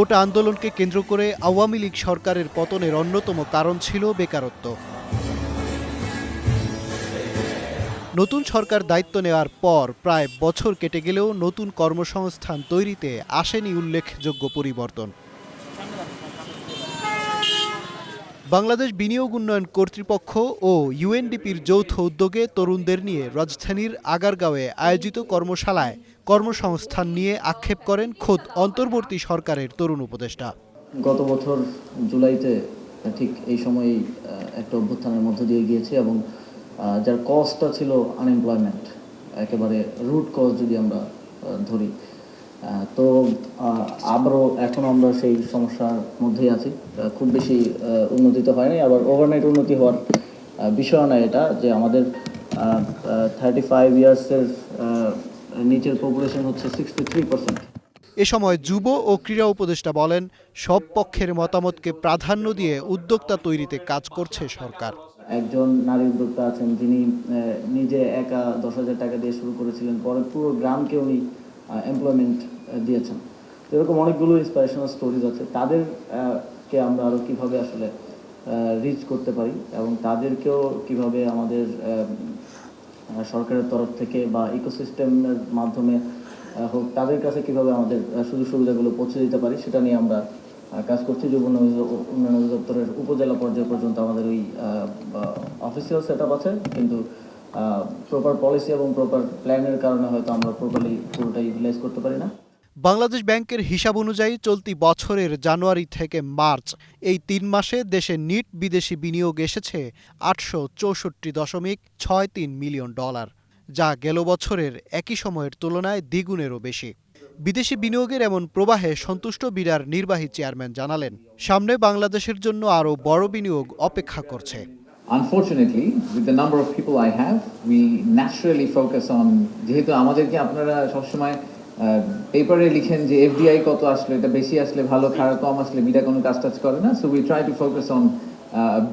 কোটা আন্দোলনকে কেন্দ্র করে আওয়ামী লীগ সরকারের পতনের অন্যতম কারণ ছিল বেকারত্ব। নতুন সরকার দায়িত্ব নেওয়ার পর প্রায় বছর কেটে গেলেও নতুন কর্মসংস্থান তৈরিতে আসেনি উল্লেখযোগ্য পরিবর্তন। বাংলাদেশ বিনিয়োগ উন্নয়ন কর্তৃপক্ষ ও ইউএনডিপির যৌথ উদ্যোগে তরুণদের নিয়ে রাজধানীর আগারগাঁওয়ে আয়োজিত কর্মশালায় কর্মসংস্থান নিয়ে আক্ষেপ করেন খোদ অন্তর্বর্তী সরকারের তরুণ উপদেষ্টা। গত বছর জুলাইতে ঠিক এই সময়ই একটা অভ্যুত্থানের মধ্য দিয়ে গিয়েছে এবং যার কজটা ছিল আনএমপ্লয়মেন্ট একেবারে রুট কজ যদি আমরা ধরি। তো আবারও এখন আমরা সেই সমস্যার মধ্যেই আছি। খুব বেশি উন্নতি তো হয়নি আবার ওভারনাইট উন্নতি হওয়ার বিষয় না এটা যে আমাদের থার্টি ফাইভ ইয়ার্সের নিচের পপুলেশন হচ্ছে সিক্সটি থ্রি পার্সেন্ট এ সময় যুব ও ক্রীড়া উপদেষ্টা বলেন সব পক্ষের মতামতকে প্রাধান্য দিয়ে উদ্যোক্তা তৈরিতে কাজ করছে সরকার। একজন নারী উদ্যোক্তা আছেন যিনি নিজে একা দশ হাজার টাকা দিয়ে শুরু করেছিলেন পরে পুরো গ্রামকে উনি এমপ্লয়মেন্ট দিয়েছেন। এরকম অনেকগুলো ইন্সপিরেশনাল স্টোরিজ আছে। তাদেরকে আমরা আরও কীভাবে আসলে রিচ করতে পারি এবং তাদেরকেও কীভাবে আমাদের সরকারের তরফ থেকে বা ইকোসিস্টেমের মাধ্যমে হোক, তাদের কাছে কীভাবে আমাদের সুযোগ সুবিধাগুলো পৌঁছে দিতে পারি সেটা নিয়ে আমরা কাজ করছি। যুব উন্নয়ন অধিদপ্তরের উপজেলা পর্যায় পর্যন্ত আমাদের ওই অফিসিয়াল সেট আছে। কিন্তু প্রপার পলিসি এবং প্রপার প্ল্যানের কারণে হয়তো আমরা প্রপারলি পুরোটা ইউটিলাইজ করতে পারি না। বাংলাদেশ ব্যাংকের হিসাব অনুযায়ী চলতি বছরের জানুয়ারি থেকে মার্চ এই তিন মাসে দেশে নিট বিদেশি বিনিয়োগ এসেছে আটশো চৌষট্টি দশমিক ছয় তিন মিলিয়ন ডলার, যা গেল বছরের একই সময়ের তুলনায় দ্বিগুণেরও বেশি। বিদেশি বিনিয়োগের এমন প্রবাহে সন্তুষ্ট বিরার নির্বাহী চেয়ারম্যান জানালেন, সামনে বাংলাদেশের জন্য আরও বড় বিনিয়োগ অপেক্ষা করছে। Unfortunately, with the number of people I have we naturally focus on যেহেতু আমাদেরকে আপনারা সবসময় পেপারে লিখেন যে এফডিআই কত আসলে এটা বেশি আসলে ভালো খারাপ কম আসলে বিটা কোনো কাজ টাজ করে না। So we try to focus on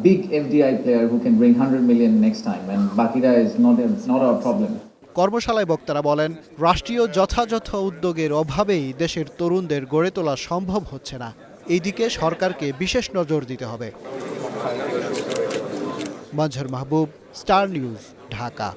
big FDI player who can bring hundred million next time and বাকিরা is not not our problem কর্মশালায় বক্তারা বলেন রাষ্ট্রীয় যথাযথ উদ্যোগের অভাবেই দেশের তরুণদের গড়ে তোলা সম্ভব হচ্ছে না। এই দিকে সরকারকে বিশেষ নজর দিতে হবে। मजहर महबूब स्टार न्यूज़ ढाका।